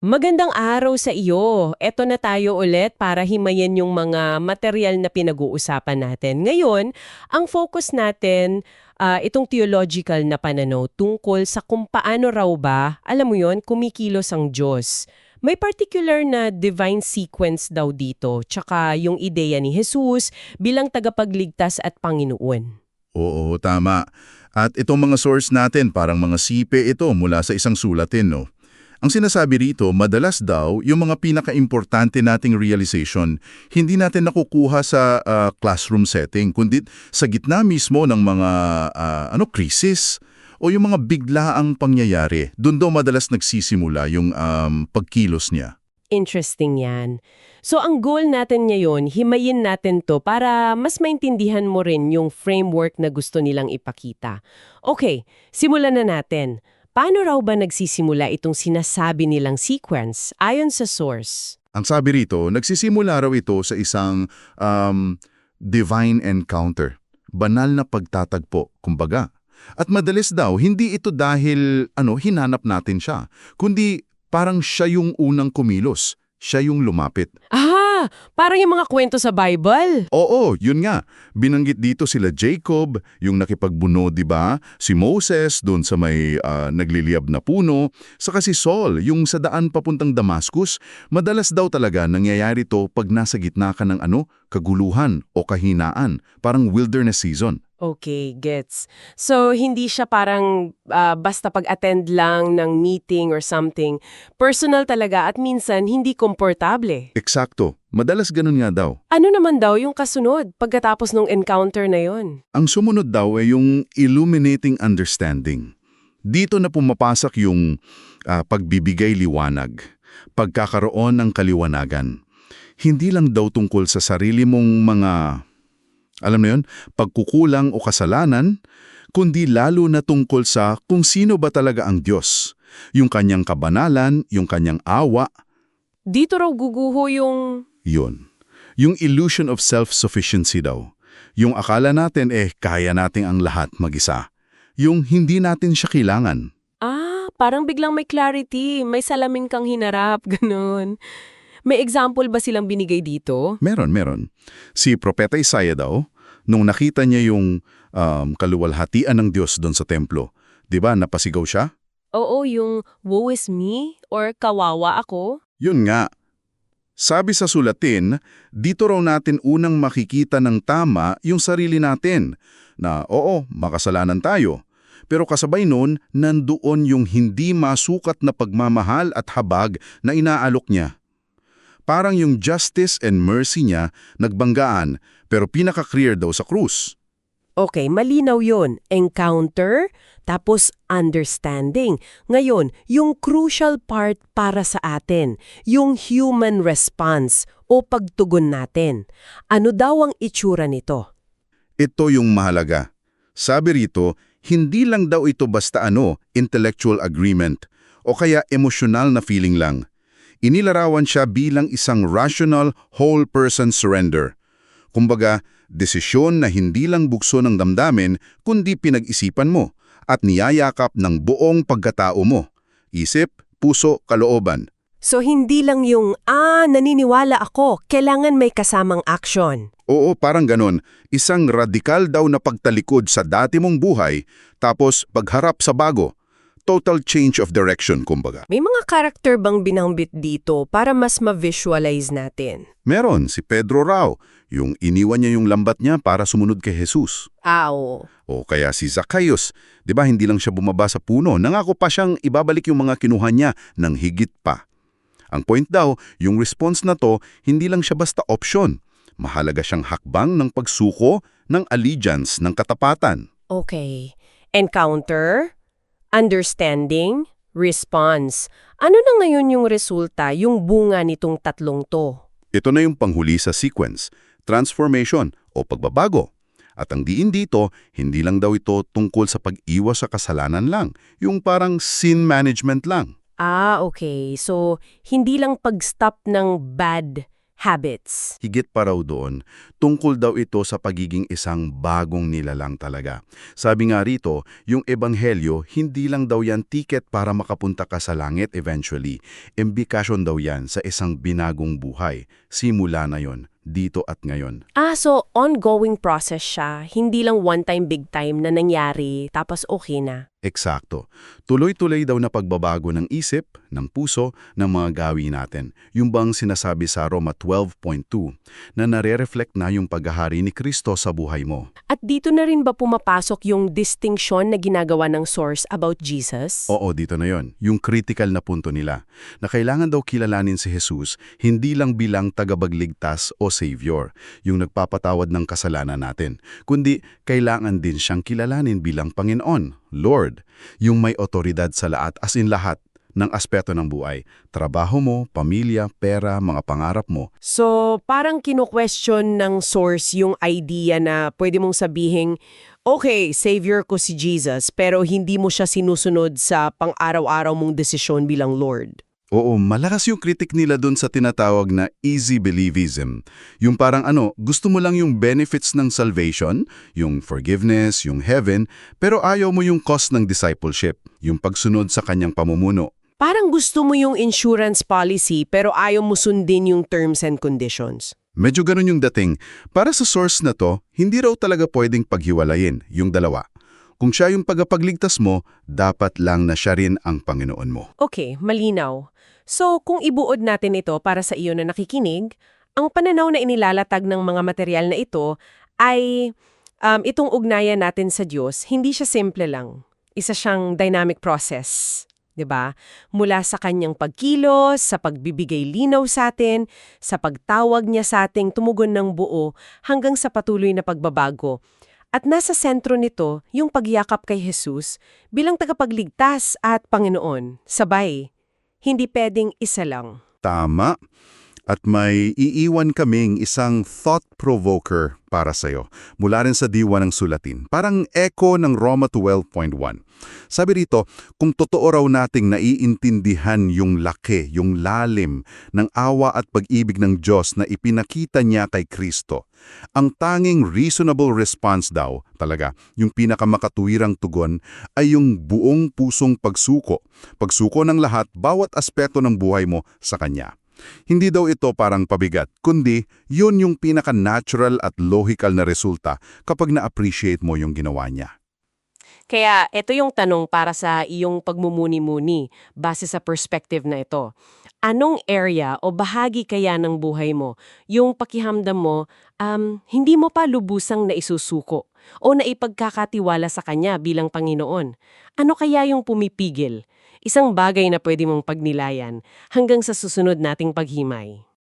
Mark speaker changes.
Speaker 1: Magandang araw sa iyo. Eto na tayo ulit para himayin yung mga material na pinag-uusapan natin. Ngayon, ang focus natin, ah, itong theological na pananaw tungkol sa kung paano raw ba, alam mo yon, kumikilos ang Diyos. May particular na divine sequence daw dito, tsaka yung ideya ni Jesus bilang tagapagligtas at Panginoon.
Speaker 2: Oo, tama. At itong mga source natin, parang mga sipe ito mula sa isang sulatin, no? Ang sinasabi rito, madalas daw, yung mga pinaka-importante nating realization, hindi natin nakukuha sa ah, classroom setting, kundi sa gitna mismo ng mga ah, ano crisis o yung mga biglaang pangyayari. Doon daw madalas nagsisimula yung um, pagkilos niya.
Speaker 1: Interesting yan. So ang goal natin ngayon, himayin natin to para mas maintindihan mo rin yung framework na gusto nilang ipakita. Okay, simulan na natin. Paano raw ba nagsisimula itong sinasabi nilang sequence ayon sa source?
Speaker 2: Ang sabi rito, nagsisimula raw ito sa isang um, divine encounter. Banal na pagtatagpo, kumbaga. At madalas daw, hindi ito dahil ano hinanap natin siya, kundi parang siya yung unang kumilos. Siya yung lumapit.
Speaker 1: Ah, parang yung mga kwento sa Bible.
Speaker 2: Oo, yun nga. Binanggit dito sila Jacob, yung nakipagbuno, di ba? Si Moses, doon sa may ah, nagliliyab na puno. Saka si Saul, yung sa daan papuntang Damascus. Madalas daw talaga nangyayari to pag nasa gitna ka ng ano, kaguluhan o kahinaan. Parang wilderness season.
Speaker 1: Okay, gets. So, hindi siya parang ah, basta pag-attend lang ng meeting or something. Personal talaga at minsan hindi komportable.
Speaker 2: Eksakto. Madalas ganun nga daw.
Speaker 1: Ano naman daw yung kasunod pagkatapos ng encounter na yon?
Speaker 2: Ang sumunod daw ay yung illuminating understanding. Dito na pumapasok yung ah, pagbibigay liwanag, pagkakaroon ng kaliwanagan. Hindi lang daw tungkol sa sarili mong mga, alam mo yun, pagkukulang o kasalanan, kundi lalo na tungkol sa kung sino ba talaga ang Diyos. Yung kanyang kabanalan, yung kanyang awa,
Speaker 1: Dito raw guguho yung...
Speaker 2: yun. Yung illusion of self-sufficiency daw. Yung akala natin eh kaya nating ang lahat mag-isa. Yung hindi natin siya kailangan.
Speaker 1: Ah, parang biglang may clarity, may salamin kang hinarap, ganun. May example ba silang binigay dito?
Speaker 2: Meron, meron. Si Propeta Isaiah daw, nung nakita niya yung um, kaluwalhatian ng Diyos doon sa templo, di ba napasigaw siya?
Speaker 1: Oo, yung woe is me or kawawa ako.
Speaker 2: Yun nga. Sabi sa sulatin, dito raw natin unang makikita ng tama yung sarili natin, na oo, makasalanan tayo. Pero kasabay nun, nandoon yung hindi masukat na pagmamahal at habag na inaalok niya. Parang yung justice and mercy niya nagbanggaan, pero pinaka-clear daw sa krus.
Speaker 1: Okay, malinaw yon. Encounter, tapos understanding. Ngayon, yung crucial part para sa atin, yung human response o pagtugon natin. Ano daw ang itsura nito?
Speaker 2: Ito yung mahalaga. Sabi rito, hindi lang daw ito basta ano, intellectual agreement, o kaya emosyonal na feeling lang. Inilarawan siya bilang isang rational, whole-person surrender. Kumbaga, desisyon na hindi lang bukso ng damdamin, kundi pinag-isipan mo at niyayakap ng buong pagkatao mo. Isip, puso, kalooban.
Speaker 1: So hindi lang yung, ah, naniniwala ako, kailangan may kasamang action.
Speaker 2: Oo, parang ganon. Isang radikal daw na pagtalikod sa dati mong buhay, tapos pagharap sa bago. Total change of direction, kumbaga.
Speaker 1: May mga karakter bang binangbit dito para mas ma-visualize natin?
Speaker 2: Meron, si Pedro Rao, yung iniwan niya yung lambat niya para sumunod kay Jesus.
Speaker 1: Ah, oo.
Speaker 2: O kaya si Zacchaeus, di ba hindi lang siya bumaba sa puno, nangako pa siyang ibabalik yung mga kinuha niya ng higit pa. Ang point daw, yung response na to, hindi lang siya basta option. Mahalaga siyang hakbang ng pagsuko ng allegiance ng katapatan.
Speaker 1: Okay. Encounter, understanding, response. Ano na ngayon yung resulta, yung bunga nitong tatlong to?
Speaker 2: Ito na yung panghuli sa sequence, transformation o pagbabago. At ang diin dito, hindi lang daw ito tungkol sa pag-iwas sa kasalanan lang, yung parang sin management lang.
Speaker 1: Ah, okay. So, hindi lang pag-stop ng bad habits.
Speaker 2: Higit pa raw doon, tungkol daw ito sa pagiging isang bagong nilalang talaga. Sabi nga rito, yung ebanghelyo, hindi lang daw yan ticket para makapunta ka sa langit eventually. Imbikasyon daw yan sa isang binagong buhay. Simula na yon dito at ngayon.
Speaker 1: Ah, so ongoing process siya. Hindi lang one time, big time na nangyari, tapos okay na.
Speaker 2: Eksakto. Tuloy-tuloy daw na pagbabago ng isip, ng puso, ng mga gawi natin. Yung bang sinasabi sa Roma 12.2 na nare-reflect na yung paghahari ni Kristo sa buhay mo.
Speaker 1: At dito na rin ba pumapasok yung distinction na ginagawa ng source about Jesus?
Speaker 2: Oo, dito na yon. Yung critical na punto nila. Na kailangan daw kilalanin si Jesus hindi lang bilang tagabagligtas o savior, yung nagpapatawad ng kasalanan natin, kundi kailangan din siyang kilalanin bilang Panginoon, Lord, yung may otoridad sa lahat as in lahat ng aspeto ng buhay. Trabaho mo, pamilya, pera, mga pangarap mo.
Speaker 1: So, parang kino-question ng source yung idea na pwede mong sabihing, okay, savior ko si Jesus, pero hindi mo siya sinusunod sa pang-araw-araw mong desisyon bilang Lord.
Speaker 2: Oo, malakas yung kritik nila dun sa tinatawag na easy believism. Yung parang ano, gusto mo lang yung benefits ng salvation, yung forgiveness, yung heaven, pero ayaw mo yung cost ng discipleship, yung pagsunod sa kanyang pamumuno.
Speaker 1: Parang gusto mo yung insurance policy pero ayaw mo sundin yung terms and conditions.
Speaker 2: Medyo ganun yung dating. Para sa source na to, hindi raw talaga pwedeng paghiwalayin yung dalawa. Kung siya yung pagapagligtas mo, dapat lang na siya rin ang Panginoon mo.
Speaker 1: Okay, malinaw. So, kung ibuod natin ito para sa iyo na nakikinig, ang pananaw na inilalatag ng mga material na ito ay um, itong ugnayan natin sa Diyos, hindi siya simple lang. Isa siyang dynamic process. 'di ba? Mula sa kanyang pagkilos, sa pagbibigay linaw sa atin, sa pagtawag niya sa ating tumugon ng buo, hanggang sa patuloy na pagbabago. At nasa sentro nito yung pagyakap kay Jesus bilang tagapagligtas at Panginoon, sabay. Hindi pwedeng isa lang.
Speaker 2: Tama. At may iiwan kaming isang thought-provoker para sa'yo mula rin sa diwa ng sulatin. Parang echo ng Roma 12.1. Sabi rito, kung totoo raw nating naiintindihan yung laki, yung lalim ng awa at pag-ibig ng Diyos na ipinakita niya kay Kristo, ang tanging reasonable response daw, talaga, yung pinakamakatuwirang tugon, ay yung buong pusong pagsuko. Pagsuko ng lahat, bawat aspeto ng buhay mo sa Kanya. Hindi daw ito parang pabigat, kundi yun yung pinaka-natural at logical na resulta kapag na-appreciate mo yung ginawa niya.
Speaker 1: Kaya ito yung tanong para sa iyong pagmumuni-muni base sa perspective na ito. Anong area o bahagi kaya ng buhay mo, yung pakihamdam mo, um, hindi mo pa lubusang naisusuko o naipagkakatiwala sa Kanya bilang Panginoon? Ano kaya yung pumipigil? Isang bagay na pwede mong pagnilayan hanggang sa susunod nating paghimay.